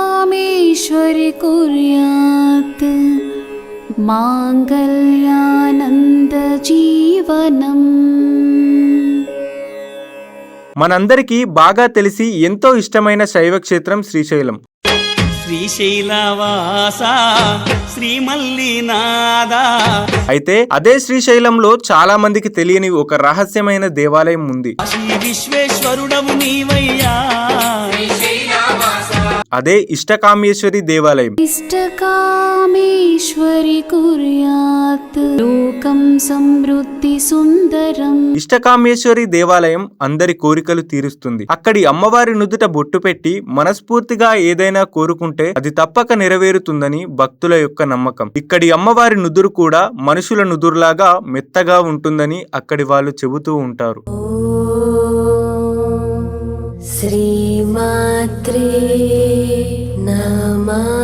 इष्टकामेश्वरि कुर्यात् माङ्गल्यानन्दजीवनम् మనందరికీ బాగా తెలిసి ఎంతో ఇష్టమైన శైవ క్షేత్రం శ్రీశైలం శ్రీశైలవాస శ్రీమల్లినాథ అయితే అదే శ్రీశైలంలో చాలా మందికి తెలియని ఒక రహస్యమైన దేవాలయం ఉంది శ్రీ విశ్వేశ్వరుడవు నీవయ్యా అదే ఇష్టకామేశ్వరి దేవాలయం. ఇష్టకామేశ్వరి సమృద్ధి సుందరం. ఇష్టకామేశ్వరి దేవాలయం అందరి కోరికలు తీరుస్తుంది. అక్కడి అమ్మవారి నుదుట బొట్టు పెట్టి మనస్ఫూర్తిగా ఏదైనా కోరుకుంటే అది తప్పక నెరవేరుతుందని భక్తుల యొక్క నమ్మకం. ఇక్కడి అమ్మవారి నుదురు కూడా మనుషుల నుదురులాగా మెత్తగా ఉంటుందని అక్కడి వాళ్ళు చెబుతూ ఉంటారు. श्रीमात्रे नमः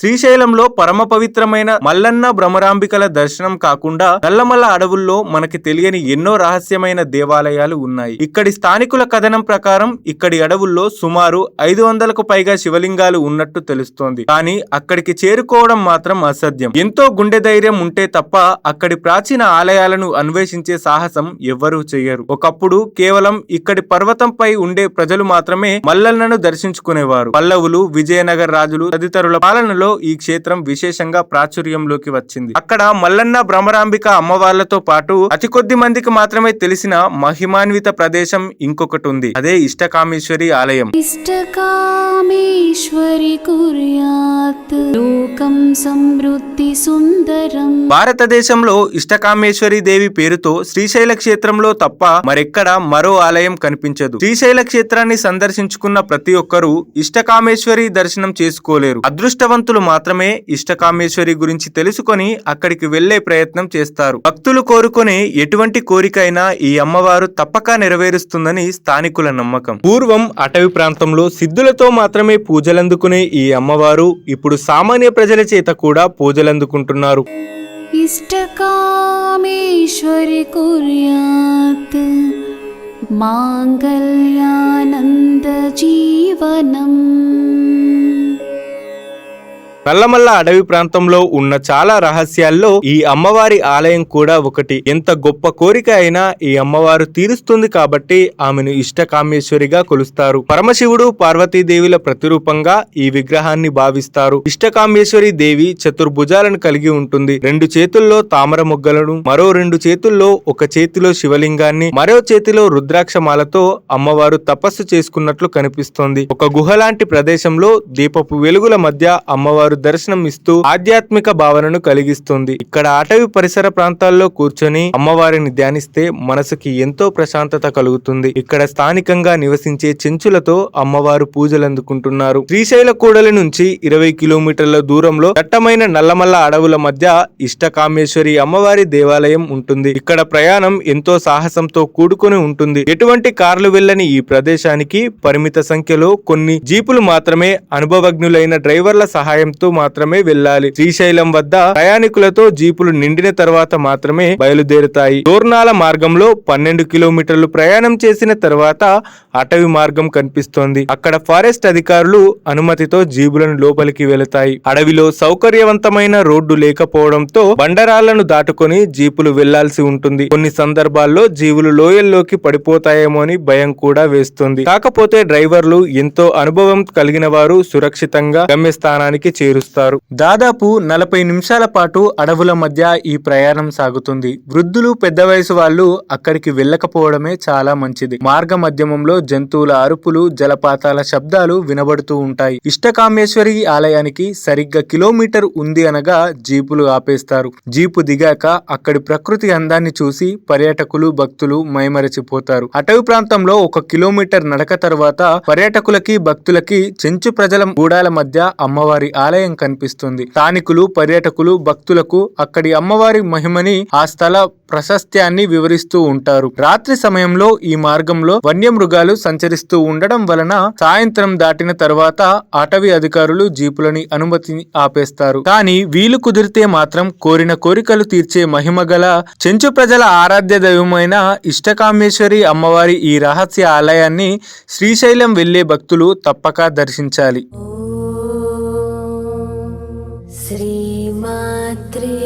శ్రీశైలంలో పరమ పవిత్రమైన మల్లన్న భ్రమరాంబికల దర్శనం కాకుండా నల్లమల్ల అడవుల్లో మనకి తెలియని ఎన్నో రహస్యమైన దేవాలయాలు ఉన్నాయి. ఇక్కడి స్థానికుల కథనం ప్రకారం ఇక్కడి అడవుల్లో సుమారు ఐదు వందలకు పైగా శివలింగాలు ఉన్నట్టు తెలుస్తోంది. కానీ అక్కడికి చేరుకోవడం మాత్రం అసాధ్యం. ఎంతో గుండె ధైర్యం ఉంటే తప్ప అక్కడి ప్రాచీన ఆలయాలను అన్వేషించే సాహసం ఎవ్వరూ చేయరు ఒకప్పుడు కేవలం ఇక్కడి పర్వతంపై ఉండే ప్రజలు మాత్రమే మల్లన్నను దర్శించుకునేవారు. పల్లవులు విజయనగర రాజులు తదితరుల పాలనలో కాలంలో ఈ క్షేత్రం విశేషంగా ప్రాచుర్యంలోకి వచ్చింది. అక్కడ మల్లన్న భ్రమరాంబిక అమ్మవార్లతో పాటు అతి కొద్ది మందికి మాత్రమే తెలిసిన మహిమాన్విత ప్రదేశం ఇంకొకటి ఉంది. అదే ఇష్టకామేశ్వరి ఆలయం. ఇష్టకామేశ్వరి సమృద్ధి సుందరం. భారతదేశంలో ఇష్టకామేశ్వరి దేవి పేరుతో శ్రీశైల క్షేత్రంలో తప్ప మరెక్కడ మరో ఆలయం కనిపించదు. శ్రీశైల క్షేత్రాన్ని సందర్శించుకున్న ప్రతి ఒక్కరూ ఇష్టకామేశ్వరి దర్శనం చేసుకోలేరు. అదృష్టవంతులు మాత్రమే ఇష్టకామేశ్వరి గురించి తెలుసుకొని అక్కడికి వెళ్లే ప్రయత్నం చేస్తారు భక్తులు కోరుకునే ఎటువంటి కోరికైనా ఈ అమ్మవారు తప్పక నెరవేరుస్తుందని స్థానికుల నమ్మకం పూర్వం అటవీ ప్రాంతంలో సిద్ధులతో మాత్రమే పూజలందుకునే ఈ అమ్మవారు ఇప్పుడు సామాన్య ప్రజల చేత కూడా పూజలందుకుంటున్నారు इष्टकामेश्वरि कुर्यात् माङ्गल्यानन्दजीवनम् నల్లమల్ల అడవి ప్రాంతంలో ఉన్న చాలా రహస్యాల్లో ఈ అమ్మవారి ఆలయం కూడా ఒకటి. ఎంత గొప్ప కోరిక అయినా ఈ అమ్మవారు తీరుస్తుంది కాబట్టి ఆమెను ఇష్టకామేశ్వరిగా కొలుస్తారు. పరమశివుడు పార్వతీదేవిల ప్రతిరూపంగా ఈ విగ్రహాన్ని భావిస్తారు. ఇష్టకామేశ్వరి దేవి చతుర్భుజాలను కలిగి ఉంటుంది. రెండు చేతుల్లో తామర మొగ్గలను మరో రెండు చేతుల్లో ఒక చేతిలో శివలింగాన్ని మరో చేతిలో రుద్రాక్షమాలతో అమ్మవారు తపస్సు చేసుకున్నట్లు కనిపిస్తోంది. ఒక గుహ లాంటి ప్రదేశంలో దీపపు వెలుగుల మధ్య అమ్మవారు దర్శనం ఇస్తూ ఆధ్యాత్మిక భావనను కలిగిస్తుంది. ఇక్కడ అటవీ పరిసర ప్రాంతాల్లో కూర్చొని అమ్మవారిని ధ్యానిస్తే మనసుకి ఎంతో ప్రశాంతత కలుగుతుంది. ఇక్కడ స్థానికంగా నివసించే చెంచులతో అమ్మవారు పూజలు అందుకుంటున్నారు శ్రీశైల కూడలి నుంచి ఇరవై కిలోమీటర్ల దూరంలో దట్టమైన నల్లమల్ల అడవుల మధ్య ఇష్టకామేశ్వరి అమ్మవారి దేవాలయం ఉంటుంది. ఇక్కడ ప్రయాణం ఎంతో సాహసంతో కూడుకొని ఉంటుంది. ఎటువంటి కార్లు వెళ్ళని ఈ ప్రదేశానికి పరిమిత సంఖ్యలో కొన్ని జీపులు మాత్రమే అనుభవజ్ఞులైన డ్రైవర్ల సహాయంతో మాత్రమే వెళ్ళాలి. శ్రీశైలం వద్ద ప్రయాణికులతో జీపులు నిండిన తర్వాత మాత్రమే బయలుదేరుతాయి. దూర్నాల మార్గంలో పన్నెండు కిలోమీటర్లు ప్రయాణం చేసిన తర్వాత అటవీ మార్గం కనిపిస్తోంది. అక్కడ ఫారెస్ట్ అధికారులు అనుమతితో జీబులను లోపలికి వెళతాయి. అడవిలో సౌకర్యవంతమైన రోడ్డు లేకపోవడంతో బండరాళ్ళను దాటుకొని జీపులు వెళ్ళాల్సి ఉంటుంది. కొన్ని సందర్భాల్లో జీవులు లోయల్లోకి పడిపోతాయేమో అని భయం కూడా వేస్తుంది. కాకపోతే డ్రైవర్లు ఎంతో అనుభవం కలిగిన వారు సురక్షితంగా గమ్యస్థానానికి చేరుస్తారు. దాదాపు నలభై నిమిషాల పాటు అడవుల మధ్య ఈ ప్రయాణం సాగుతుంది. వృద్ధులు పెద్ద వయసు వాళ్ళు అక్కడికి వెళ్ళకపోవడమే చాలా మంచిది. మార్గ మధ్యమంలో జంతువుల అరుపులు జలపాతాల శబ్దాలు వినబడుతూ ఉంటాయి. ఇష్టకామేశ్వరి ఆలయానికి సరిగ్గా కిలోమీటర్ ఉంది అనగా జీపులు ఆపేస్తారు. జీపు దిగాక అక్కడి ప్రకృతి అందాన్ని చూసి పర్యాటకులు భక్తులు మైమరచిపోతారు. అటవీ ప్రాంతంలో ఒక కిలోమీటర్ నడక తర్వాత పర్యాటకులకి భక్తులకి చెంచు ప్రజల గూడాల మధ్య అమ్మవారి ఆలయం ఆలయం కనిపిస్తుంది. స్థానికులు పర్యాటకులు భక్తులకు అక్కడి అమ్మవారి మహిమని ఆ స్థల ప్రశస్త్యాన్ని వివరిస్తూ ఉంటారు. రాత్రి సమయంలో ఈ మార్గంలో వన్యమృగాలు సంచరిస్తూ ఉండడం వలన సాయంత్రం దాటిన తర్వాత అటవీ అధికారులు జీపులని అనుమతి ఆపేస్తారు. కానీ వీలు కుదిరితే మాత్రం కోరిన కోరికలు తీర్చే మహిమ గల చెంచు ప్రజల ఆరాధ్య దైవమైన ఇష్టకామేశ్వరి అమ్మవారి ఈ రహస్య ఆలయాన్ని శ్రీశైలం వెళ్ళే భక్తులు తప్పక దర్శించాలి. श्रीमात्रे